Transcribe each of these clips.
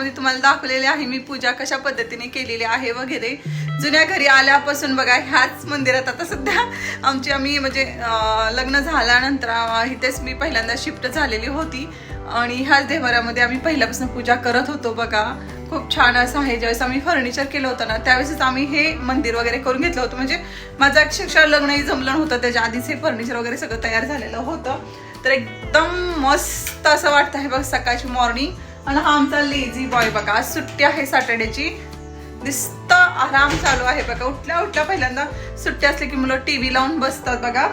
अगदी तुम्हाला दाखवलेले आहे मी पूजा कशा पद्धतीने केलेली आहे वगैरे. जुन्या घरी आल्यापासून बघा ह्याच मंदिरात आता सध्या आमची आम्ही म्हणजे लग्न झाल्यानंतर इथेच मी पहिल्यांदा शिफ्ट झालेली होती. आणि ह्याच देवाऱ्यामध्ये आम्ही पहिल्यापासून पूजा करत होतो बघा. खूप छान असं आहे ज्यावेळेस आम्ही फर्निचर केलं होतं ना त्यावेळेसच आम्ही हे मंदिर वगैरे करून घेतलं होतं. म्हणजे माझं अक्षरशः लग्नही जमलं नव्हतं त्याच्या आधीच हे फर्निचर वगैरे सगळं तयार झालेलं होतं. तर एकदम मस्त असं वाटतं आहे बघ सकाळची मॉर्निंग आणि हा आमचा लेझी बॉय बघा आज सुट्टी आहे सॅटर्डेची दिसत आराम चालू आहे बघा. उठल्या उठल्या पहिल्यांदा सुट्टी असली की मुलं टी व्ही लावून बसतात बघा.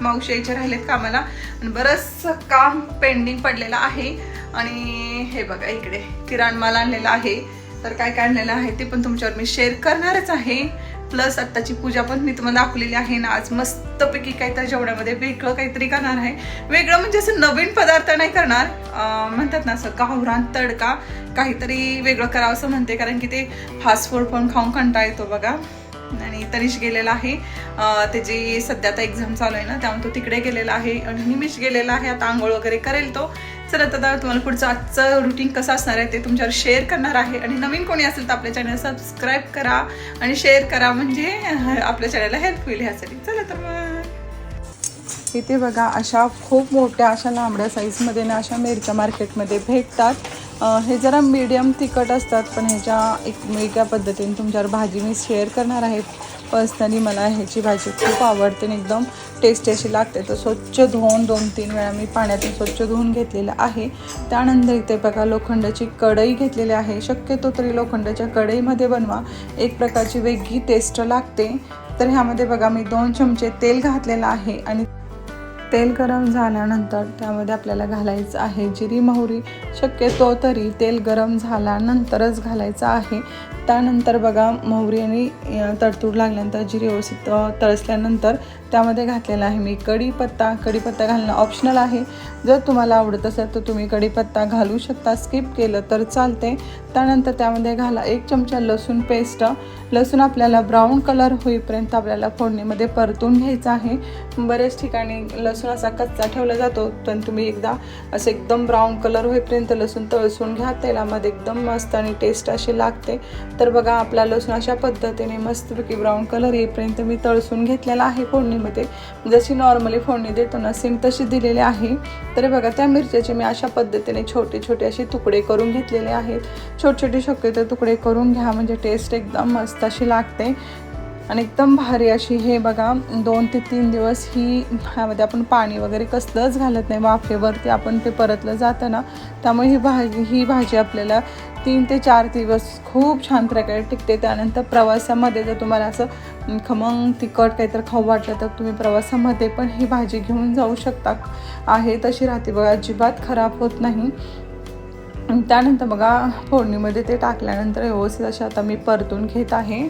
मावशी यायचे राहिलेत कामाला. आणि बरंच काम पेंडिंग पडलेलं आहे. आणि हे बघा इकडे किराण माल आणलेला आहे. तर काय काय आणलेलं आहे ते पण तुमच्यावर मी शेअर करणारच आहे. प्लस आत्ताची पूजा पण मी तुम्हाला दाखवलेली आहे ना आज मस्तपैकी काहीतरी जेवणामध्ये वेगळं काहीतरी करणार आहे. वेगळं म्हणजे असं नवीन पदार्थ नाही करणार. म्हणतात ना असं गावरान तडका काहीतरी वेगळं करावं असं म्हणते कारण की ते फास्ट फूड पण खाऊन कंटाळा येतो बघा. आणि तनिष गेलेला आहे. त्याची सध्या आता एक्झाम चालू आहे ना त्यामुळे तो तिकडे गेलेला आहे. आणि निमिष गेलेला आहे आता आंघोळ वगैरे करेल तो. चला आता तुम्हाला पुढचं आजचं रुटीन कसं असणार आहे ते तुमच्यावर शेअर करणार आहे. आणि नवीन कोणी असेल तर आपल्या चॅनल सबस्क्राईब करा आणि शेअर करा म्हणजे आपल्या चॅनलला हेल्प होईल ह्यासाठी. चला तर मग. इथे बघा अशा खूप मोठ्या अशा लांबड्या साईजमध्ये ना अशा मिरच्या मार्केटमध्ये भेटतात. हे जरा मीडियम तिखट असतात पण ह्याच्या एक वेगळ्या पद्धतीने तुमच्यावर भाजी मी शेअर करणार आहे. पर्सनली मला ह्याची भाजी खूप आवडते आणि एकदम टेस्टी अशी लागते. तर स्वच्छ धुवून दोन तीन वेळा मी पाण्यातून स्वच्छ धुवून घेतलेलं आहे. त्यानंतर इथे बघा लोखंडाची कढई घेतलेली आहे. शक्यतो तरी लोखंडाच्या कढईमध्ये बनवा. एक प्रकारची वेगळी टेस्ट लागते. तर ह्यामध्ये बघा मी दोन चमचे तेल घातलेलं आहे आणि तेल गरम झाल्यानंतर त्यामध्ये आपल्याला घालायचं आहे जिरी मोहरी. शक्यतो तरी तेल गरम झाल्यानंतरच घालायचं आहे. त्यानंतर बघा मोहरी आणि तडतूड लागल्यानंतर जिरे व्यवस्थित तळसल्यानंतर त्यामध्ये घातलेला आहे मी कढीपत्ता. कढीपत्ता घालणं ऑप्शनल आहे. जर तुम्हाला आवडत असेल तर तुम्ही कढीपत्ता घालू शकता. स्किप केलं तर चालते त्यानंतर त्यामध्ये घाला एक चमचा लसूण पेस्ट लसूण आपल्याला ब्राऊन कलर होईपर्यंत आपल्याला फोडणीमध्ये परतून घ्यायचं आहे. बऱ्याच ठिकाणी लसूण असा कच्चा ठेवला जातो पण तुम्ही एकदा असं एकदम ब्राऊन कलर होईपर्यंत लसूण तळसून घ्या. तेलामध्ये एकदम मस्त आणि टेस्ट अशी लागते. तर बघा आपला लसूण अशा पद्धतीने मस्तपैकी ब्राऊन कलर येईपर्यंत मी तळसून घेतलेला आहे फोडणीमध्ये. जशी नॉर्मली फोडणी देतो ना सेम तशी दिलेली आहे. तर बघा त्या मिरच्याचे मी अशा पद्धतीने छोटे छोटे असे तुकडे करून घेतलेले आहेत. छोटे छोटे शक्यतो तुकडे करून घ्या म्हणजे टेस्ट एकदम मस्त अशी लागते. आणि एकदम भारी अशी हे बघा दोन ते तीन दिवस ही ह्यामध्ये आपण पाणी वगैरे कसलंच घालत नाही. वाफेवरती आपण ते परतलं जातं ना त्यामुळे ही भाजी ही भाजी आपल्याला तीन ते चार दिवस खूप छान प्रकारे टिकते. त्यानंतर प्रवासामध्ये जर तुम्हाला असं खमंग तिखट काहीतरी खाऊ वाटलं तर तुम्ही प्रवासामध्ये पण ही भाजी घेऊन जाऊ शकता. आहे तशी राहते बघा अजिबात खराब होत नाही. त्यानंतर बघा फोडणीमध्ये ते टाकल्यानंतर व्यवस्थित असे आता मी परतून घेत आहे.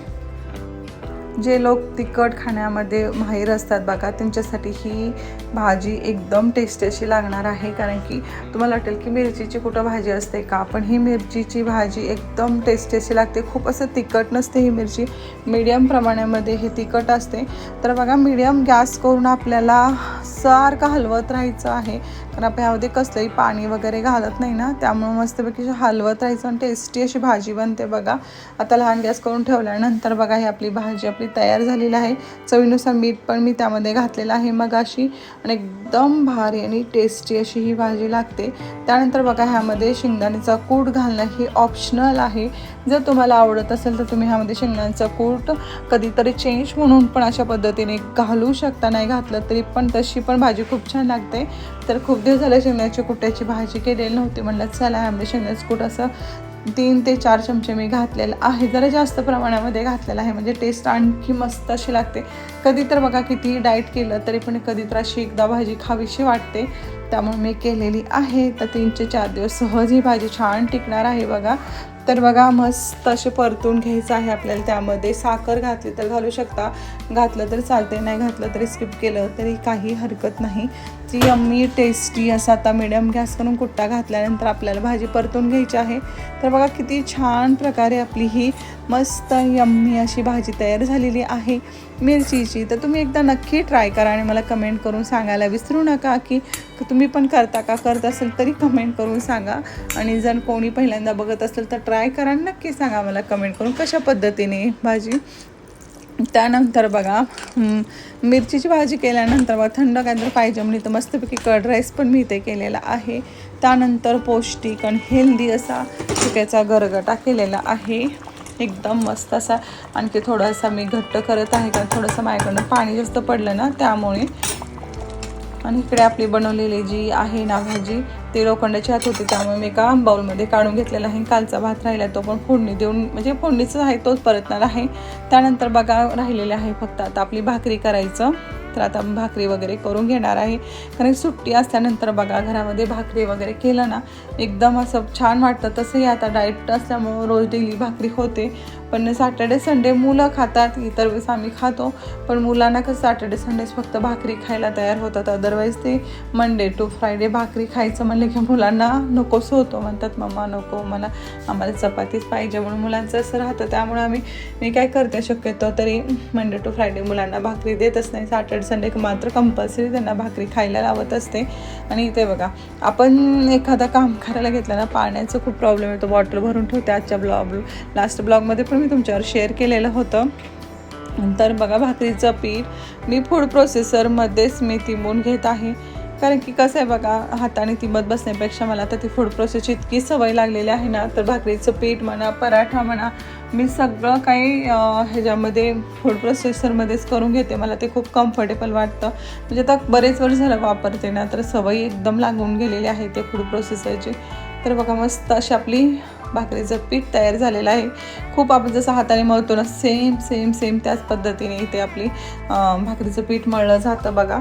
जे लोक तिखट खाण्यामध्ये माहीर असतात बघा त्यांच्यासाठी ही भाजी एकदम टेस्टी अशी लागणार आहे. कारण की तुम्हाला वाटेल की मिरचीची कुठं भाजी असते का पण ही मिरचीची भाजी एकदम टेस्टी अशी लागते. खूप असं तिखट नसते ही मिरची. मीडियम प्रमाणामध्ये हे तिखट असते. तर बघा मीडियम गॅस करून आपल्याला सारखं हलवत राहायचं आहे. कारण आपण ह्यामध्ये कसलंही पाणी वगैरे घालत नाही ना त्यामुळे मस्तपैकी हलवत राहायचं आणि टेस्टी अशी भाजी बनते बघा. आता लहान गॅस करून ठेवल्यानंतर बघा ही आपली भाजी आपली तयार झालेला आहे. चवीनुसार मीठ पण मी त्यामध्ये घातलेलं आहे. मग अशी आणि एकदम भारी आणि टेस्टी अशी ही भाजी लागते. त्यानंतर बघा ह्यामध्ये शेंगदाण्याचा कूट घालणं ही ऑप्शनल आहे. जर तुम्हाला आवडत असेल तर तुम्ही ह्यामध्ये शेंगदाण्याचा कूट कधीतरी चेंज म्हणून पण अशा पद्धतीने घालू शकता. नाही घातलं तरी पण तशी पण भाजी खूप छान लागते. तर खूप दिवस झाले शेंगदाण्याच्या कुट्याची भाजी केलेली नव्हती. म्हणलं चला ह्यामध्ये शेंगण्याचं कूट असं तीन ते चार चमचे मी घातलेलं आहे. जरा जास्त प्रमाणामध्ये घातलेलं आहे. म्हणजे टेस्ट आणखी मस्त अशी लागते. कधी तर बघा कितीही डाएट केलं तरी पण कधी तर अशी एकदा भाजी खावीशी वाटते. त्यामुळे मी केलेली आहे. तर तीनचे चार दिवस सहज ही भाजी छान टिकणार आहे बघा. तर बघा मस्त असे परतून घ्यायचं आहे आपल्याला त्यामध्ये. साखर घातली तर घालू शकता. घातलं तर चालते नाही घातलं तरी स्किप केलं तरी काही हरकत नाही. ती यम्मी टेस्टी असं आता मिडियम गॅस करून कुट्टा घातल्यानंतर आपल्याला भाजी परतून घ्यायची आहे. तर बघा किती छान प्रकारे आपली ही मस्त यम्मी अशी भाजी तयार झालेली आहे. मिरचीची तर तुम्ही एकदा नक्की ट्राय करा आणि मला कमेंट करून सांगायला विसरू नका की तुम्ही पण करता का? करत असेल तरी कमेंट करून सांगा. आणि जर कोणी पहिल्यांदा बघत असेल तर ट्राय करा आणि नक्की सांगा मला कमेंट करून कशा पद्धतीने भाजी. त्यानंतर बघा मिरचीची भाजी केल्यानंतर बघा थंड काहीतरी पाहिजे म्हणजे तर मस्तपैकी कर्ड राईस पण मी इथे केलेला आहे. त्यानंतर पौष्टिक आणि हेल्दी असा चिक्याचा गरगटा केलेला आहे. एकदम मस्त असा. आणखी थोडासा मी घट्ट करत आहे कारण थोडंसं माझ्याकडनं पाणी जास्त पडलं ना त्यामुळे. आणि इकडे आपली बनवलेली जी आहे ना भाजी ती लोखंडाची हात होती त्यामुळे मी एका बाऊलमध्ये काढून घेतलेला आहे. कालचा भात राहिला तो पण फोडणी देऊन म्हणजे फोडणीचं आहे तोच परतणार आहे. त्यानंतर बघा राहिलेले आहे फक्त आता आपली भाकरी करायचं. तर आता भाकरी वगैरे करून घेणार आहे. कारण सुट्टी असल्यानंतर बघा घरामध्ये भाकरी वगैरे केलं ना एकदम असं छान वाटतं. तसंही आता डाएट असल्यामुळं रोज डेली भाकरी होते. पण सॅटर्डे संडे मुलं खातात इतर वेळेस आम्ही खातो. पण मुलांना कसं सॅटर्डे संडेच फक्त भाकरी खायला तयार होतात. अदरवाईज ते मंडे टू फ्रायडे भाकरी खायचं म्हणलं की मुलांना नकोस होतो म्हणतात मम्मा नको. मला आम्हाला चपातीच पाहिजे. म्हणून मुलांचं असं राहतं. त्यामुळे आम्ही मी काय करते शक्यतो तरी मंडे टू फ्रायडे मुलांना भाकरी देतच नाही. सॅटर्डे संडे मात्र कंपल्सरी त्यांना भाकरी खायला लावत असते. आणि इथे बघा आपण एखादा काम करायला घेतलं ना पाण्याचं खूप प्रॉब्लेम येतो. बॉटल भरून ठेवते आजच्या ब्लॉग लास्ट ब्लॉगमध्ये पण मी तुमच्यावर शेअर केलेलं होतं. नंतर बघा भाकरीचं पीठ मी फूड प्रोसेसरमध्येच मी तिंबून घेत आहे. कारण की कसं आहे बघा हाताने तिंबत बसण्यापेक्षा मला आता ती फूड प्रोसेसची इतकी सवय लागलेली आहे ना. तर भाकरीचं पीठ म्हणा पराठा म्हणा मी सगळं काही ह्याच्यामध्ये फूड प्रोसेसरमध्येच करून घेते. मला ते खूप कम्फर्टेबल वाटतं. म्हणजे आता बरेच वर्ष झालं वापरते ना तर सवय एकदम लागून गेलेली आहे ते फूड प्रोसेसरची तर बघा मस्त अशी आपली भाकरीचं पीठ तयार झालेलं आहे खूप आपण जसं हाताने मळतो ना सेम सेम सेम त्याच पद्धतीने इथे आपली भाकरीचं पीठ मळलं जातं बघा.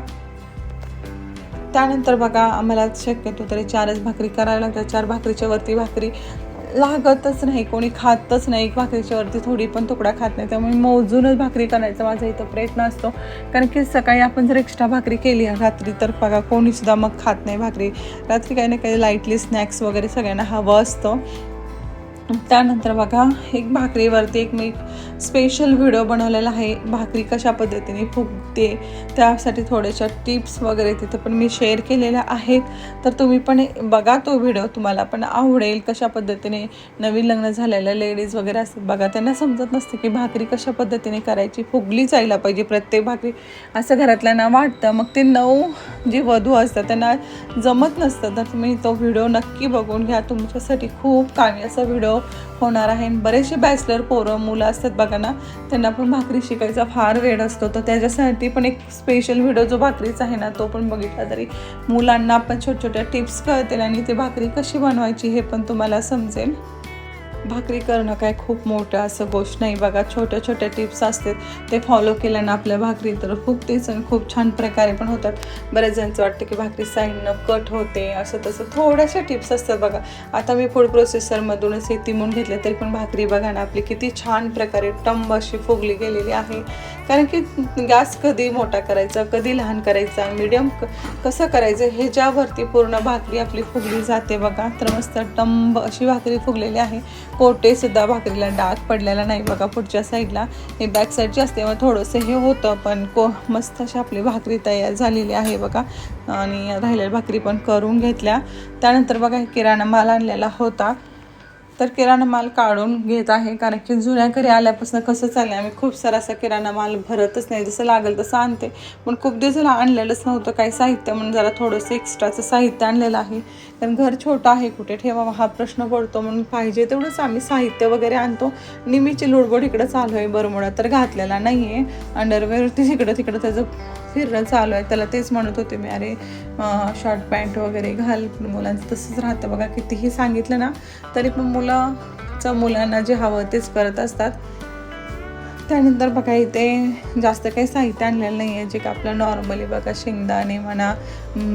त्यानंतर बघा आम्हाला शक्यतो तरी चारच भाकरी करायला लागतात. चार भाकरीच्या वरती भाकरी लागतच नाही कोणी खातच नाही. भाकरीच्या वरती थोडी पण तुकडा खात नाही त्यामुळे मोजूनच भाकरी करायचा माझा इथं प्रयत्न असतो. कारण की सकाळी आपण जर एक्स्ट्रा भाकरी केली रात्री तर बघा कोणीसुद्धा मग खात नाही भाकरी. रात्री काही ना काही लाईटली स्नॅक्स वगैरे सगळ्यांना हवं असतं. त्यानंतर बघा एक भाकरीवरती एक मी स्पेशल व्हिडिओ बनवलेला आहे भाकरी कशा पद्धतीने फुगते त्यासाठी थोड्याशा टिप्स वगैरे तिथं पण मी शेअर केलेल्या आहेत. तर तुम्ही पण बघा तो व्हिडिओ तुम्हाला पण आवडेल कशा पद्धतीने नवीन लग्न झालेल्या लेडीज वगैरे असतात बघा त्यांना समजत नसते की भाकरी कशा पद्धतीने करायची फुगली जायला पाहिजे प्रत्येक भाकरी असं घरातल्यांना वाटतं मग ते नऊ जी वधू असतात त्यांना जमत नसतं तर तुम्ही तो व्हिडिओ नक्की बघून घ्या. तुमच्यासाठी खूप कामी असा व्हिडिओ होणार आहे. बरेचसे बॅचलर पोरं मुलं असतात बघा ना त्यांना पण भाकरी शिकायचा फार वेळ असतो. तर त्याच्यासाठी पण एक स्पेशल व्हिडिओ जो भाकरीचा आहे ना तो पण बघितला तरी मुलांना पण छोट्या छोट्या टिप्स कळतील आणि ते भाकरी कशी बनवायची हे पण तुम्हाला समजेल. भाकरी करणं काय खूप मोठं असं गोष्ट नाही. बघा छोट्या छोट्या टिप्स असतात. ते फॉलो केल्यानं आपल्या भाकरी तर खूप तेच आणि खूप छान प्रकारे पण होतात. बऱ्याच जणांचं वाटतं की भाकरी साईडनं कट होते असं तसं. थोड्याशा टिप्स असतात बघा. आता मी फूड प्रोसेसरमधूनच हे तिमून घेतले तरी पण भाकरी बघा ना आपली किती छान प्रकारे टंब अशी फुगली गेलेली आहे. कारण की गॅस कधी मोठा करायचा कधी लहान करायचा मीडियम कसं करायचं हे ज्यावरती पूर्ण भाकरी आपली फुगली जाते बघा तर मस्त टंब अशी भाकरी फुगलेली आहे. कोटे सुद्धा भाकरीला डाग पडलेला नाही बघा पुढच्या साईडला. हे बॅक साईडची असते मग थोडंसं हे होतं पण को मस्त अशी आपली भाकरी तयार झालेली आहे बघा. आणि राहिलेल्या भाकरी पण करून घेतल्या. त्यानंतर बघा किराणा माल आणलेला होता. तर किराणा माल काढून घेत आहे. कारण की जुन्या घरी आल्यापासून कसं चाललं आम्ही खूप सारा असा किराणा माल भरतच नाही. जसं लागेल तसं आणते. पण खूप दिवस झाला आणलेलंच नव्हतं काही साहित्य म्हणून जरा थोडंसं एक्स्ट्राचं साहित्य आणलेलं आहे. कारण घर छोटं आहे कुठे ठेवावा हा प्रश्न पडतो म्हणून पाहिजे तेवढंच आम्ही साहित्य वगैरे आणतो. निमीची लुडबुड इकडं चालू आहे बरमुडा तर घातलेला नाही आहे अंडरवेअर तिकडं तिकडं त्याचं फिरणं चालू आहे. त्याला तेच म्हणत होते मी अरे शॉर्ट पॅन्ट वगैरे घाल. पण मुलांचं तसंच राहतं. बघा कितीही सांगितलं ना तरी पण मुलाचं मुलांना जे हवं तेच करत असतात. त्यानंतर बघा इथे जास्त काही साहित्य आणलेलं नाही आहे जे का आपलं नॉर्मली बघा शेंगदाणे म्हणा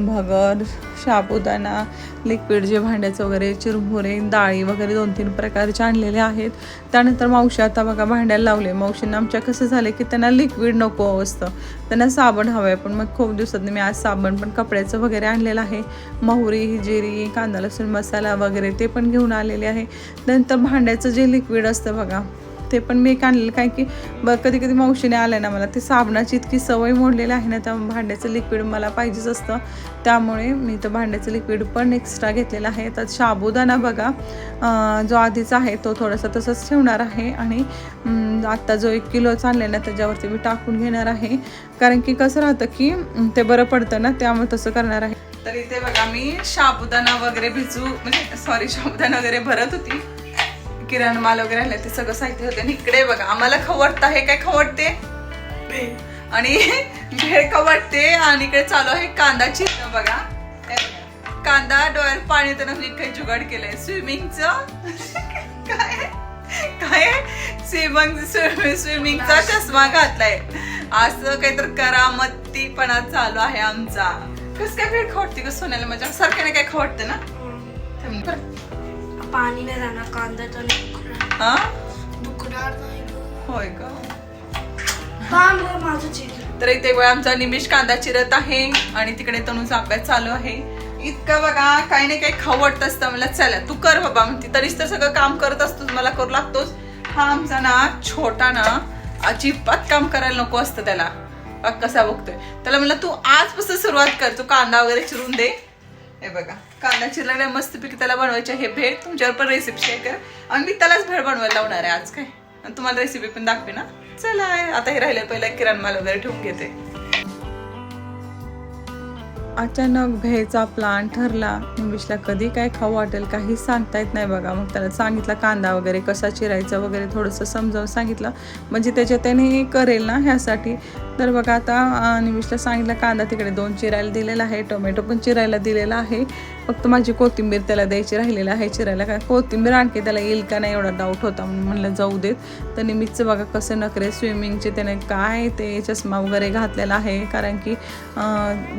भगर शाबुदाणा लिक्विड जे भांड्याचं वगैरे चिरमुरे डाळी वगैरे दोन तीन प्रकारचे आणलेले आहेत. त्यानंतर मावशी आता बघा भांड्याला लावले. मावशींना आमच्या कसं झालं की त्यांना लिक्विड नको असतं. त्यांना साबण हवं आहे पण मग खूप दिवसात मी आज साबण पण कपड्याचं वगैरे आणलेलं आहे. मोहरी जिरी कांदा लसूण मसाला वगैरे ते पण घेऊन आलेले आहे. नंतर भांड्याचं जे लिक्विड असतं बघा ते पण मी एक आणलेलं काय की ब कधी कधी मावशीने आलं ना मला ते साबणाची इतकी सवय मोडलेली आहे ना त्या भांड्याचं लिक्विड मला पाहिजेच असतं. त्यामुळे मी तर भांड्याचं लिक्विड पण एक्स्ट्रा घेतलेलं आहे. तर साबुदाणा बघा जो आधीचा आहे तो थोडासा तसंच ठेवणार आहे. आणि आत्ता जो एक किलो चालले ना त्याच्यावरती मी टाकून घेणार आहे. कारण की कसं राहतं की ते बरं पडतं ना त्यामुळे तसं करणार आहे. तर इथे बघा मी साबुदाणा वगैरे भिजू म्हणजे सॉरी साबुदाणा वगैरे भरत होती. किराणा माल वगैरे आणले ते सगळं साहित्य होते. आणि इकडे बघा आम्हाला खवडतं हे काय खवडते आणि भेळ खवडते आणि इकडे चालू आहे कांदा चिरणं बघा. कांदा डोळ्यात पाणी तर मी काही जुगाड केलंय. स्विमिंगचं? काय? काय? स्विमिंग स्विमिंगचा चष्मा घातलाय. असं काहीतरी करामतीपणा चालू आहे आमचा. कस काय भेट खवडते का सोन्याला? माझ्या सारख्याने काय खवडते ना. पाणी नाही कांदा तर दुखणार हा? दुखणार नाही गं. होय का? माझं चित्र तर इथे वेळ आमचा निमिष कांदा चिरत आहे आणि तिकडे तनुचा अभ्यास चालू आहे. इतकं बघा काही नाही काही खावडत असतं. मला चला तू कर बाबा म्हणते. तरीच तर सगळं काम करत असतोस मला करू लागतोस. हा आमचा ना छोटा ना अजिबात काम करायला नको असतं त्याला. कसा बघतोय. त्याला म्हणलं तू आजपासून सुरुवात कर. तू कांदा वगैरे चिरून दे. हे बघा कांदा चिरलेला मस्तपैकी त्याला बनवायचे हे भेळ. तुमच्यावर पण रेसिपी शेअर करा. आणि मी त्यालाच भेळ बनवायला लावणार आहे आज काय. आणि तुम्हाला रेसिपी पण दाखवे ना चला आता हे राहिलं पहिलं किराण माल वगैरे ठेवून घेते. अचानक भेळचा प्लान ठरला. निमिषला कधी काय खाऊ वाटेल काही सांगता येत नाही बघा. मग त्याला सांगितलं कांदा वगैरे कसा चिरायचा वगैरे थोडंसं समजावून सांगितलं. म्हणजे त्याच्या त्याने करेल ना ह्यासाठी. तर बघा आता निमिषला सांगितलं कांदा तिकडे दोन चिरायला दिलेला आहे टोमॅटो पण चिरायला दिलेला आहे. फक्त माझी कोथिंबीर त्याला द्यायची राहिलेली आहे चिरायला काय कोथिंबीर आणखी त्याला येईल का नाही एवढा डाऊट होता म्हणून म्हणलं जाऊ देत. तर निमिषचं बघा कसं नखरे स्विमिंगचे त्याने काय ते चष्मा वगैरे घातलेला आहे कारण की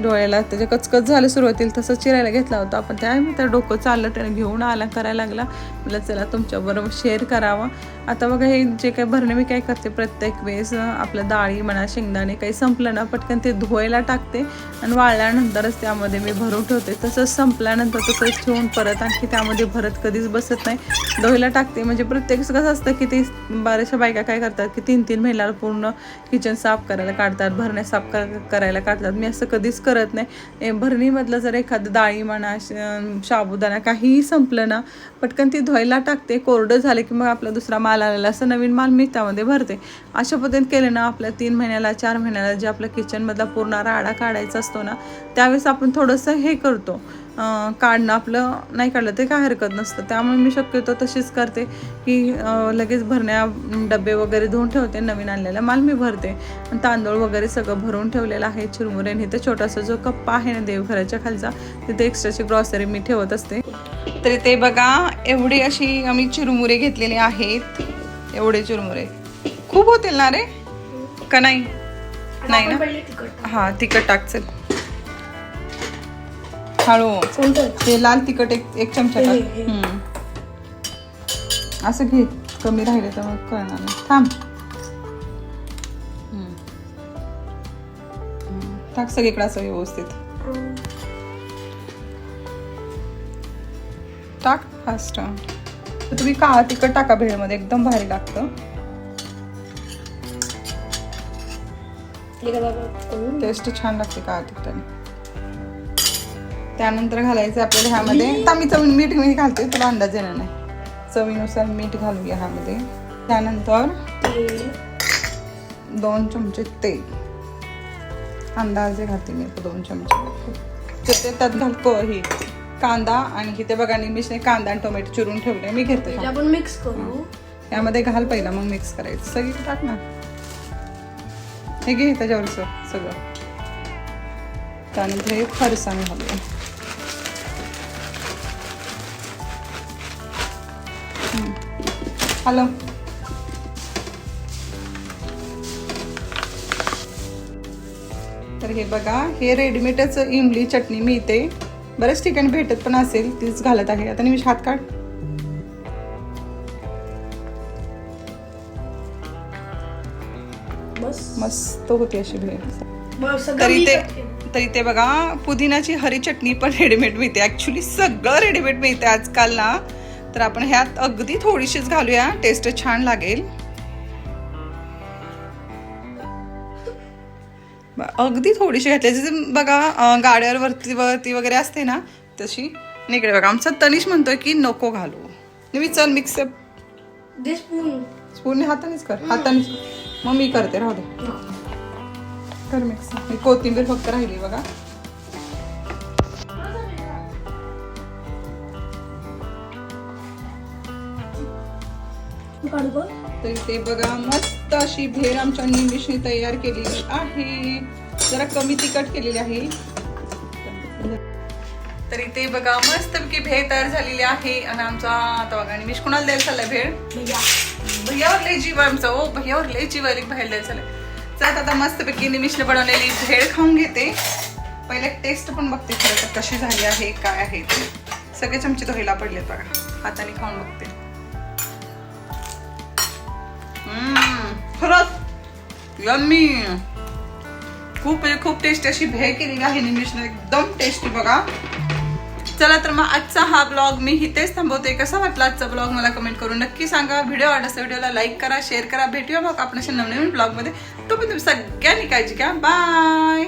डोळ्याला त्याच्या कचकच झालं सुरुवातीला तसं चिरायला घेतला होता. आपण त्या मी तर डोकं चाललं त्याने घेऊन आला करायला लागला. म्हटलं चला तुमच्याबरोबर शेअर करावा. आता बघा हे जे काय भरणे मी काय करते प्रत्येक वेळेस आपलं डाळी म्हणा शेंगदाणे काही संपलं ना पटकन ते धुवायला टाकते आणि वाळल्यानंतरच त्यामध्ये मी भरून ठेवते. तसंच संपल्यानंतर तसंच ठेवून परत आणखी त्यामध्ये भरत कधीच बसत नाही. धुवायला टाकते. म्हणजे प्रत्येक कसं असतं की ते बऱ्याचशा बायका काय करतात की तीन तीन महिन्याला पूर्ण किचन साफ करायला काढतात भरण्या साफ कर- करायला काढतात. मी असं कधीच करत नाही. ए, भरणीमधलं जर एखादं डाळी म्हणा श- साबुदाणा काहीही संपलं ना पटकन ती धुवायला टाकते. कोरडं झालं की मग आपला दुसरा माल आलेला असं नवीन माल मी त्यामध्ये भरते. अशा पद्धतीने केलं ना आपल्या तीन महिन्याला चार महिन्याला जे आपल्या किचनमधला पूर्ण राडा काढायचा असतो ना त्यावेळेस आपण थोडंसं हे करतो. काढणं आपलं नाही काढलं ते काय हरकत नसतं. त्यामुळे मी शक्यतो तशीच करते की लगेच भरण्या डबे वगैरे धुवून ठेवते नवीन आणलेला माल मी भरते. तांदूळ वगैरे सगळं भरून ठेवलेलं आहे चिरमुऱ्याने. इथं छोटासा जो कप्पा आहे ना देवघराच्या खालचा तिथे एक्स्ट्राची ग्रॉसरी मी ठेवत असते. तरी ते बघा एवढी अशी आम्ही चिरमुरे घेतलेले आहेत. एवढे चिरमुरे. खूप होतील ना रे? का नाही? ना? हा तिखट टाक. चल हळू. ते लाल तिखट एक एक चमचा टाक. हे. असं घे. कमी राहिले तर मग कळणार नाही. थांब. टाक सगळीकडे असं व्यवस्थित. टाक फास्ट तर तुम्ही काळा तिखट टाका भेळमध्ये. एकदम भारी लागतं. का टेस्ट छान लागते काळा तिखटाने. त्यानंतर घालायचं आपल्याला ह्यामध्ये. आता मी चवीन मीठ मी घालते तुला अंदाज येणार नाही. चवीनुसार मीठ घालूया ह्यामध्ये. त्यानंतर दोन चमचे तेल. अंदाजे घालते मी दोन चमचे. तर ते त्यात घाल को ही कांदा आणि इथे बघा निमिषने कांदा आणि टोमॅटो चिरून ठेवले मी घेते. आपण मिक्स करू. यामध्ये घाल पहिला मग मिक्स करायचं. सगळी टाक ना. हे घे त्याच्यावरचं सगळं. त्यानंतर हे फरसाण घालूया. Hallo. तर हे बघा हे रेडीमेडच इमली चटणी मिळते बऱ्याच ठिकाणी भेटत पण असेल तीच घालत आहे. आता निमिष हात काढ. मस्त होती अशी भेट तरी ते तरी ते बघा पुदिनाची हरी चटणी पण रेडीमेड मिळते. ऍक्च्युली सगळं रेडीमेड मिळते आजकाल ना. तर आपण ह्यात अगदी थोडीशीच घालूया. टेस्ट छान लागेल. अगदी थोडीशी घातली. जसं बघा गाड्यावर वरती वरती वगैरे असते ना तशी. निकडे बघा आमचा तनिष म्हणतोय की नको घालू. मी चल मिक्स स्पून हातानेच कर. हातानेच. मग मी करते राहू दे. कर मिक्स कोथिंबीर फक्त राहिली बघा. काढू? तर ते बघा मस्त अशी भेळ आमच्या निमिषने तयार केलेली आहे. जरा कमी तिखट केलेली आहे. तरी ते बघा मस्त की भेळ तयार झालेली आहे. आणि आमचा आता बघा निमिष कुणाला द्यायला चाललाय भेळ? भैया. भैयावर लय जीव आमचा ओ भैयावर लय जीव आहे बाहेर द्यायला चाललाय. चला आता मस्तपैकी निमिषने बनवलेली भेळ खाऊन घेते. पहिले टेस्ट पण बघते खरं तर कशी झाली आहे काय आहे ते. सगळे चमचे धुवायला पडलेत बघा. हाताने खाऊन बघते. खरंच. यम्मी. खूप म्हणजे खूप टेस्टी अशी भेळ केलेली आहे निमिषने. एकदम टेस्टी बघा. चला तर मग आजचा हा ब्लॉग मी इथेच थांबवते. कसा वाटला आजचा ब्लॉग मला कमेंट करून नक्की सांगा. व्हिडिओ आवडला व्हिडिओला लाईक करा शेअर करा. भेटूया मग आपण अशा नवनवीन ब्लॉगमध्ये तो पण तुम्ही सगळ्यांनी काळजी घ्या. बाय